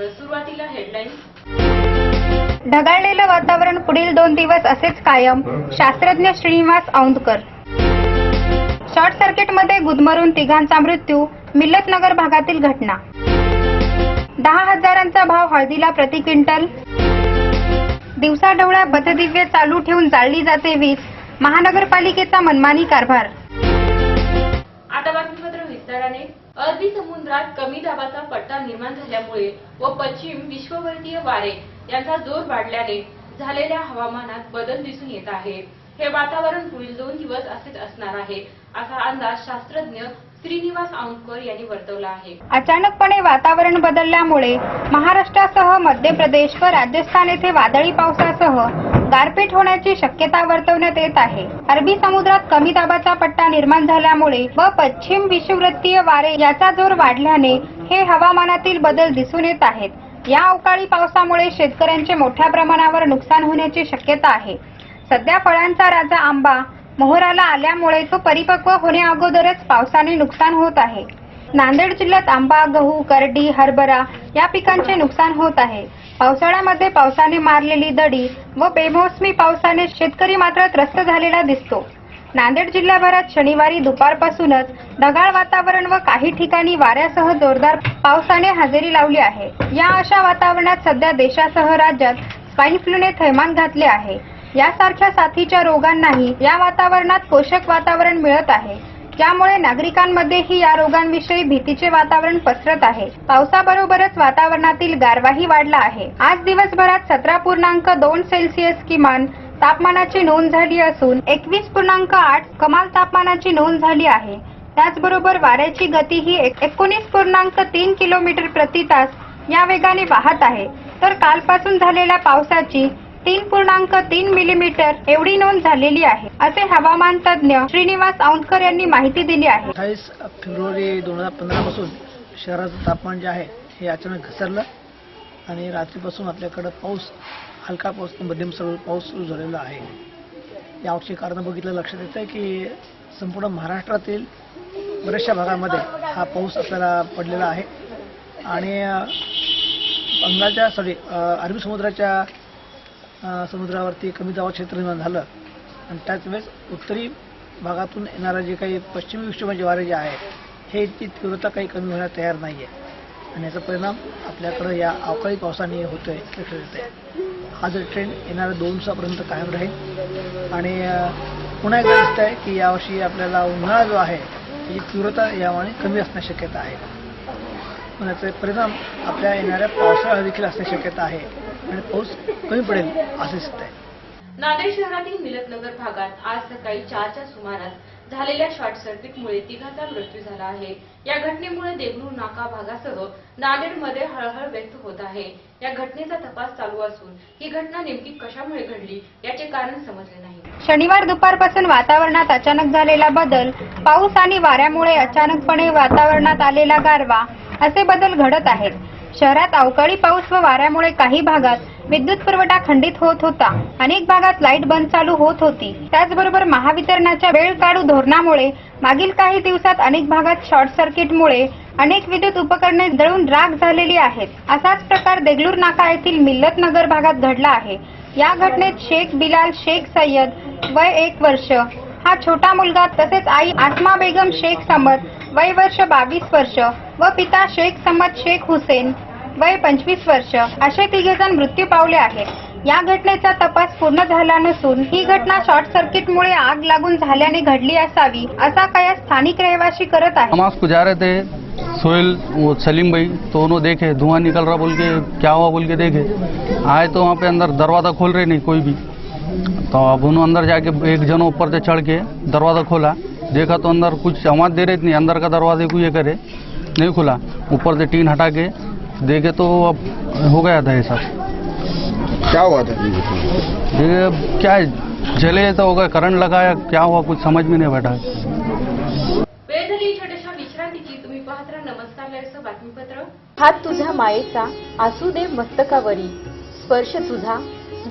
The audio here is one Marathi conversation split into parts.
सुरुवातीला हेडलाईन्स ढगाळलेलं वातावरण पुढील दोन दिवस असेच कायम. शास्त्रज्ञ श्रीनिवास औंधकर. शॉर्ट सर्किटमध्ये गुदमरून तिघांचा मृत्यू मिल्लतनगर भागातील घटना. दहा हजारांचा भाव हळदीला प्रति क्विंटल. दिवसाढवळ्या पथदिव्य चालू ठेवून जाळली जाते वीज. महानगरपालिकेचा मनमानी कारभार. आता बातमीपत्र विस्ताराने. अरबी समुद्रात कमी दाबाचा पट्टा निर्माण झाल्यामुळे व पश्चिम विश्ववर्तीय वारे यांचा जोर वाढल्याने झालेल्या हवामानात बदल दिसून येत आहे. हे वातावरण पुढील दोन दिवस असेच असणार आहे असा अंदाज शास्त्रज्ञ श्रीनिवास औंकर यांनी वर्तवला आहे. अचानकपणे वातावरण बदलल्यामुळे महाराष्ट्रासह मध्य प्रदेश व राजस्थान येथे वादळी पावसासह गारपीट होण्याची शक्यता वर्तवण्यात येत आहे. अरबी समुद्रात कमी दाबाचा पट्टा निर्माण झाल्यामुळे व पश्चिम विषुववृत्तीय वारे याचा जोर वाढल्याने हे हवामानातील बदल दिसून येत आहेत. या अवकाळी पावसामुळे शेतकऱ्यांचे मोठ्या प्रमाणावर नुकसान होण्याची शक्यता आहे. सध्या फळांचा राजा आंबा मोहराला आल्यामुळे तो परिपक्व होण्याअगोदरच पावसाने नुकसान होत आहे. नांदेड जिल्ह्यात आंबा गहू करडी हरभरा या पिकांचे नुकसान होत आहे. पावसाळ्यामध्ये पावसाने मारलेली दडी व बेमोसमी पावसाने शेतकरी मात्र त्रस्त झालेला दिसतो. नांदेड जिल्ह्याभरात शनिवारी दुपारपासूनच ढगाळ वातावरण व काही ठिकाणी वाऱ्यासह जोरदार पावसाने हजेरी लावली आहे. या अशा वातावरणात सध्या देशासह राज्यात स्वाईन फ्लूने थैमान घातले आहे. यासारख्या साथीच्या रोगांनाही या वातावरणात पोषक वातावरण मिळत आहे. त्यामुळे नागरिकांमध्येही या रोगांविषयी भीतीचे वातावरण पसरत आहे. पावसाबरोबरच वातावरणातील गारवाही वाढला आहे. आज दिवसभरात सतरा पूर्णांक दोन सेल्सिअस किमान तापमानाची नोंद झाली असून एकवीस पूर्णांक आठ कमाल तापमानाची नोंद झाली आहे. त्याचबरोबर वाऱ्याची गती ही एकोणीस पूर्णांक तीन किलोमीटर प्रति तास या वेगाने वाहत आहे. तर कालपासून झालेल्या पावसाची तीन पूर्णांक तीन मिलीमीटर एवढी नोंद झालेली आहे असे हवामान तज्ज्ञ श्रीनिवास औंधकर यांनी माहिती दिली आहे. अठ्ठावीस फेब्रुवारी दोन हजार पंधरापासून शहराचं तापमान जे आहे हे अचानक घसरलं आणि रात्रीपासून आपल्याकडं पाऊस हलका पाऊस मध्यम सरळ पाऊस सुरू झालेला आहे. यावरची कारणं बघितलं लक्षात येतं आहे की संपूर्ण महाराष्ट्रातील बऱ्याचशा भागामध्ये हा पाऊस आपल्याला पडलेला आहे. आणि बंगालच्या सॉरी अरबी समुद्राच्या समुद्रावरती कमी दाब क्षेत्र निर्माण झालं. आणि त्याच वेळेस उत्तरी भागातून येणारं जे काही पश्चिमी विक्षोभाचे वारे जे आहे हे ती तीव्रता काही कमी होण्यास तयार नाही आहे आणि याचा परिणाम आपल्याकडं या अवकाळी पावसाने होतोय लक्षात येत आहे हा जर ट्रेंड येणाऱ्या दोन दिवसापर्यंत कायम राहील आणि पुन्हा एकदा दिसत आहे की यावर्षी आपल्याला उन्हाळा जो आहे त्याची तीव्रता यामुळे कमी असण्याची शक्यता आहे. पण याचे परिणाम आपल्या येणाऱ्या पावसाळा देखील असण्याची शक्यता आहे. आणि पाऊस कमी पडेल असे दिसत आहे नांदेड शहरातील मिलतनगर भागात आज सकाळी चारच्या सुमारास झालेल्या शॉर्ट सर्किटमुळे तिघांचा मृत्यू झाला आहे. या घटनेमुळे देगलूर नाका भागासह नांदेडमध्ये हळहळ व्यक्त होत आहे. या घटनेचा तपास चालू असून ही घटना नेमकी कशामुळे घडली याचे कारण समजले नाही. शनिवार दुपारपासून वातावरणात अचानक झालेला बदल पाऊस आणि वाऱ्यामुळे अचानकपणे वातावरणात आलेला गारवा असे बदल घडत आहेत. शहरात अवकाळी पाऊस व वाऱ्यामुळे काही भागात विद्युत पुरवठा खंडित होत होता. अनेक भागात लाइट बंद चालू होत होती. त्याचबरोबर महावितरणाच्या वेळ काढू धोरणामुळे मागील काही दिवसात अनेक भागात शॉर्ट सर्किटमुळे अनेक विद्युत उपकरणे जळून राख झालेली आहेत. असाच प्रकार देगलूर नाका येथील मिल्लत नगर भागात घडला आहे. या घटनेत शेख बिलाल शेख सय्यद वय एक वर्ष हा छोटा मुलगा तसेच आई आसमा बेगम शेख समद वय वर्ष बावीस वर्ष व पिता शेख समद शेख हुसेन वय पंचवीस वर्ष. असे तिघे जण मृत्यू पावले आहेत. या घटनेचा तपास पूर्ण झाला नसून ही घटना शॉर्ट सर्किटमुळे आग लागून झाल्याने घडली असावी असा कया स्थानिक रहिवासी करत आहे नमाज को जा रहे थे सोहेल वो सलीम भाई तो उन्होंने देखे धुआं निकल रहा बोल के क्या हुआ बोल के देखे. आए तो वहाँ पे अंदर दरवाज़ा खोल रहे नहीं कोई भी. तो अब उन्होंने अंदर जाके एक जन ऊपर से चढ़ के दरवाज़ा खोला। देखा तो अंदर कुछ आवाज़ दे रही थी नहीं अंदर का दरवाजे को ये करे नहीं खुला। ऊपर से टीन हटा के देखे तो अब हो गया था ये सब। क्या हुआ था? ये क्या है, जले तो होगा करंट लगाया क्या हुआ कुछ समझ में नहीं बैठा। हात तुझ्या मायेचा असू दे मस्तकावरी. स्पर्श तुझा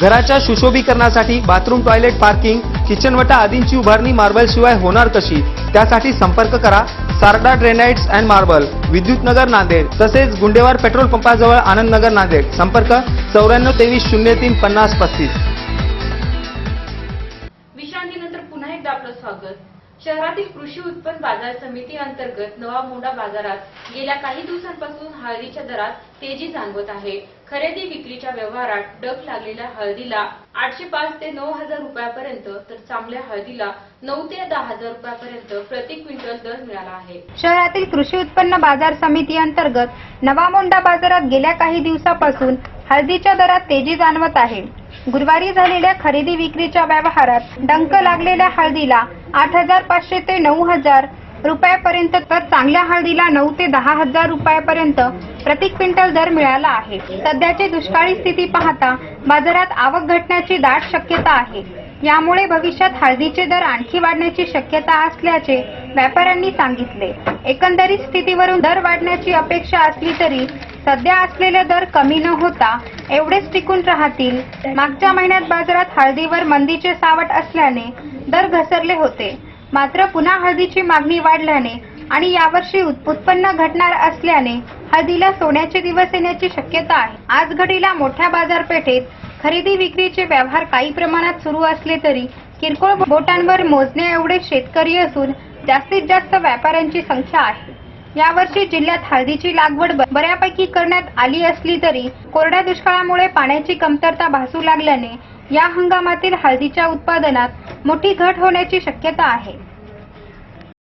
घराच्या सुशोभीकरणासाठी बाथरूम टॉयलेट पार्किंग किचनवटा आदींची उभारणी मार्बल शिवाय होणार कशी? त्यासाठी संपर्क करा सारडा ड्रेनाइट्स अँड मार्बल विद्युत नगर नांदेड तसेच गुंडेवार पेट्रोल पंपाजवळ आनंदनगर नांदेड. संपर्क चौऱ्याण्णव तेवीस शून्य तीन पन्नास पस्तीस. विश्रांतीनंतर पुन्हा एकदा आपलं स्वागत. शहरातील कृषी उत्पन्न बाजार समिती अंतर्गत नवा मोंडा बाजारात गेल्या काही दिवसांपासून हळदीच्या दरात तेजी जाणवत आहे. खरेदी विक्रीच्या व्यवहारात डग लागलेल्या हळदीला आठशे पाच ते नऊ हजार रुपयापर्यंत तर चांगल्या हळदीला नऊ ते दहा हजार रुपयापर्यंत प्रति क्विंटल दर मिळाला आहे. शहरातील कृषी उत्पन्न बाजार समिती अंतर्गत नवामोंडा बाजारात गेल्या काही दिवसापासून हळदीच्या दरात तेजी जाणवत आहे. गुरुवारी झालेल्या खरेदी विक्रीच्या व्यवहारात डंक लागलेल्या हळदीला आठ हजार पाचशे ते नऊ हजार रुपयापर्यंत तर चांगल्या हळदीला नऊ ते दहा हजार रुपयापर्यंत प्रति क्विंटल दर मिळाला आहे. सध्याची दुष्काळी स्थिती पाहता बाजारात आवक घटण्याची दाट शक्यता आहे. यामुळे भविष्यात हळदीचे दर आणखी वाढण्याची शक्यता असल्याचे व्यापाऱ्यांनी सांगितले. एकंदरीत स्थितीवरून दर वाढण्याची अपेक्षा असली तरी सध्या असलेले दर कमी न होता एवढेच टिकून राहतील. मागच्या महिन्यात बाजारात हळदीवर मंदीचे सावट असल्याने दर घसरले होते. मात्र पुन्हा हळदीची मागणी वाढल्याने आणि यावर्षी उत्पन्न घटणार असल्याने हळदीला सोन्याचे दिवस येण्याची शक्यता आहे. आज घडीला मोठ्या बाजारपेठेत खरेदी विक्रीचे व्यवहार काही प्रमाणात सुरू असले तरी किरकोळ बोटांवर मोजणे एवढे शेतकरी असून जास्तीत जास्त व्यापाऱ्यांची संख्या आहे. यावर्षी जिल्ह्यात हळदीची लागवड बऱ्यापैकी करण्यात आली असली तरी कोरड्या दुष्काळामुळे पाण्याची कमतरता भासू लागल्याने या हंगामातील हळदीच्या उत्पादनात मोठी घट होण्याची शक्यता आहे.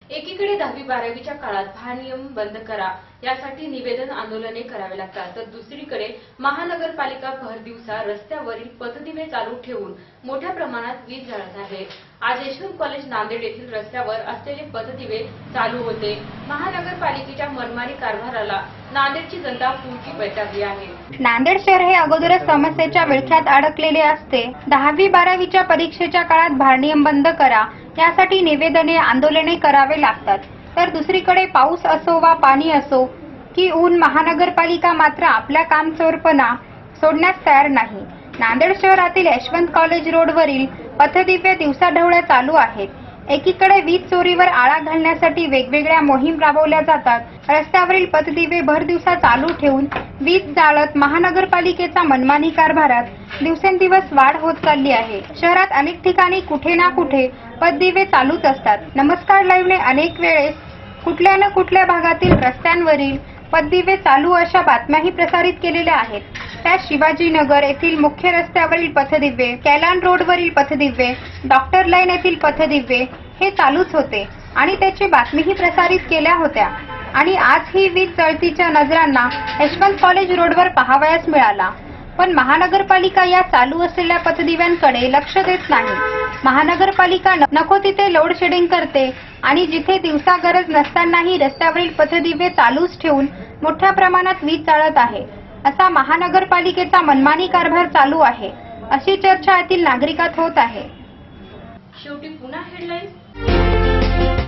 एकीकडे दहावी बारावीच्या काळात भारनियम बंद करा यासाठी निवेदन आंदोलने करावे लागतात. तर दुसरीकडे महानगरपालिका भर दिवसा रस्त्यावरील पथदिवे चालू ठेवून मोठ्या प्रमाणात वीज जाळत आहे. आज यशवंत कॉलेज नांदेड येथील रस्त्यावर असलेले पथदिवे चालू होते. महानगरपालिकेच्या मनमानी कारभाराला नांदेडची जनता पुरकी बैठकली आहे. नांदेड शहर हे अगोदरच समस्येच्या विळख्यात अडकलेले असते. दहावी बारावीच्या परीक्षेच्या काळात भारनियम बंद करा. यासाठी निवेदने आंदोलने करावे लागतात. तर दुसरीकडे पाऊस असो वा पाणी असो की ऊन महानगरपालिका मात्र आपल्या कामचोरपणा सोडण्यास तयार नाही. नांदेड शहरातील यशवंत कॉलेज रोडवरील पथदिवे दिवसाढवळ्या चालू आहेत. एकीकडे वीज चोरीवर आळा घालण्यासाठी वेगवेगळ्या मोहीम राबवल्या जातात. रस्त्यावरील पथदिवे भर दिवसा चालू ठेवून वीज जाळत महानगरपालिकेचा मनमानी कारभारात दिवसेंदिवस वाढ होत चालली आहे. शहरात अनेक ठिकाणी कुठे ना कुठे पथदिवे चालूच असतात. नमस्कार लाईव्हने अनेक वेळेस कुठल्या ना कुठल्या भागातील रस्त्यांवरील पददिवे चालू अशा बातम्याही प्रसारित केलेल्या आहेत. त्यात शिवाजीनगर येथील मुख्य रस्त्यावरील पथदिव्ये कॅलान रोडवरील पथदिव्ये डॉक्टर लाईन येथील पथदिव्ये हे चालूच होते आणि त्याची बातमीही प्रसारित केल्या होत्या. आणि आज ही वीज जळतीच्या नजरांना यशवंत कॉलेज रोडवर पाहावयास मिळाला. पण महानगरपालिका या चालू असलेल्या पथदिव्यांकडे लक्ष देत नाही. महानगरपालिका नको तिथे लोड शेडिंग करते. आणि जिथे दिवसा गरज नसतानाही रस्त्यावरील पथदिवे चालूच ठेवून मोठ्या प्रमाणात वीज चालत आहे. असा महानगरपालिकेचा मनमानी कारभार चालू आहे. अशी चर्चा येथील नागरिकात होत आहे. शेवटी पुन्हा हेडलाईन्स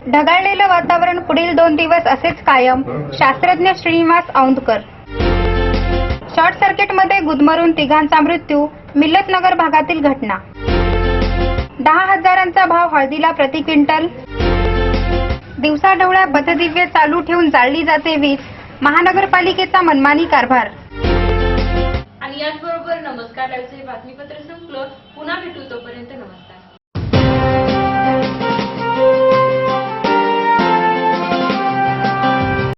ढगाळलेलं वातावरण पुढील दोन दिवस असेच कायम. शास्त्रज्ञ श्रीनिवास औंधकर. शॉर्ट सर्किटमध्ये गुदमरून तिघांचा मृत्यू मिल्लतनगर भागातील घटना. दहा हजारांचा भाव हळदीला प्रति क्विंटल. दिवसाढवळ्या बथदिव्य चालू ठेवून जाळली जाते वीज. महानगरपालिकेचा मनमानी कारभार. आणि याचबरोबर नमस्कार लाईव्हचे बातमीपत्र संपलं. पुन्हा भेटू तोपर्यंत नमस्कार.